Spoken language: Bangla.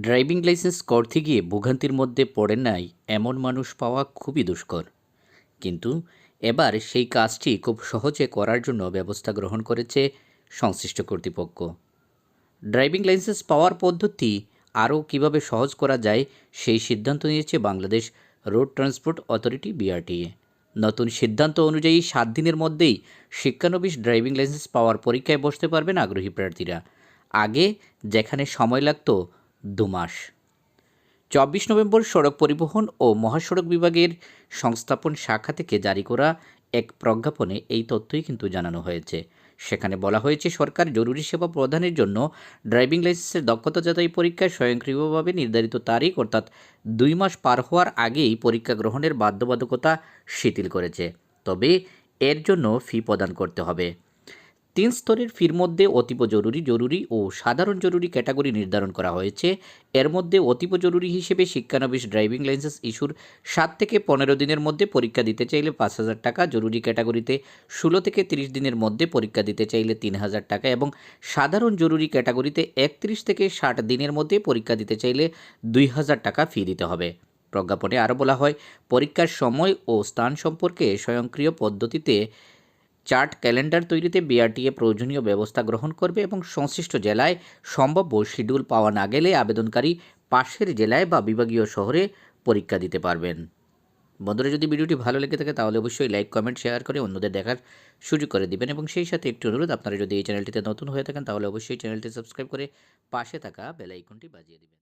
ড্রাইভিং লাইসেন্স করতে গিয়ে ভোগান্তির মধ্যে পড়ে নাই এমন মানুষ পাওয়া খুবই দুষ্কর। কিন্তু এবার সেই কাজটি খুব সহজে করার জন্য ব্যবস্থা গ্রহণ করেছে সংশ্লিষ্ট কর্তৃপক্ষ। ড্রাইভিং লাইসেন্স পাওয়ার পদ্ধতি আরও কীভাবে সহজ করা যায় সেই সিদ্ধান্ত নিয়েছে Bangladesh road transport authority BRTA. নতুন সিদ্ধান্ত অনুযায়ী সাত দিনের মধ্যেই শিক্ষানবিশ ড্রাইভিং লাইসেন্স পাওয়ার পরীক্ষায় বসতে পারবেন আগ্রহী প্রার্থীরা। আগে যেখানে সময় লাগতো দু মাস চব্বিশ নভেম্বর সড়ক পরিবহন ও মহাসড়ক বিভাগের সংস্থাপন শাখা থেকে জারি করা এক প্রজ্ঞাপনে এই তথ্যই কিন্তু জানানো হয়েছে। সেখানে বলা হয়েছে, সরকার জরুরি সেবা প্রদানের জন্য ড্রাইভিং লাইসেন্সের দক্ষতা যাচাই পরীক্ষায় স্বয়ংক্রিয়ভাবে নির্ধারিত তারিখ, অর্থাৎ দুই মাস পার হওয়ার আগেই পরীক্ষা গ্রহণের বাধ্যবাধকতা শিথিল করেছে। তবে এর জন্য ফি প্রদান করতে হবে। তিন স্তরের ফির মধ্যে অতীব জরুরি জরুরি ও সাধারণ জরুরি ক্যাটাগরি নির্ধারণ করা হয়েছে। এর মধ্যে অতীব জরুরি হিসেবে শিক্ষানবিশ ড্রাইভিং লাইসেন্স ইস্যুর সাত থেকে পনেরো দিনের মধ্যে পরীক্ষা দিতে চাইলে পাঁচ হাজার টাকা, জরুরি ক্যাটাগরিতে ষোলো থেকে তিরিশ দিনের মধ্যে পরীক্ষা দিতে চাইলে তিন হাজার টাকা এবং সাধারণ জরুরি ক্যাটাগরিতে একত্রিশ থেকে ষাট দিনের মধ্যে পরীক্ষা দিতে চাইলে দুই হাজার টাকা ফি দিতে হবে। প্রজ্ঞাপনে আরও বলা হয়, পরীক্ষার সময় ও স্থান সম্পর্কে স্বয়ংক্রিয় পদ্ধতিতে চার্ট ক্যালেন্ডার তৈরিতে বিআরটিএ প্রয়োজনীয় ব্যবস্থা গ্রহণ করবে এবং সংশ্লিষ্ট জেলায় সম্ভাব্য শিডিউল পাওয়া না গেলে আবেদনকারী পাশের জেলায় বা বিভাগীয় শহরে পরীক্ষা দিতে পারবেন। বন্ধুরা, যদি ভিডিওটি ভালো লেগে থাকে, তাহলে অবশ্যই লাইক, কমেন্ট, শেয়ার করে অন্যদের দেখার সুযোগ করে দিবেন এবং সেই সাথে একটি অনুরোধ, আপনারা যদি এই চ্যানেলটিতে নতুন হয়ে থাকেন, তাহলে অবশ্যই চ্যানেলটি সাবস্ক্রাইব করে পাশে থাকা বেল আইকনটি বাজিয়ে দিবেন।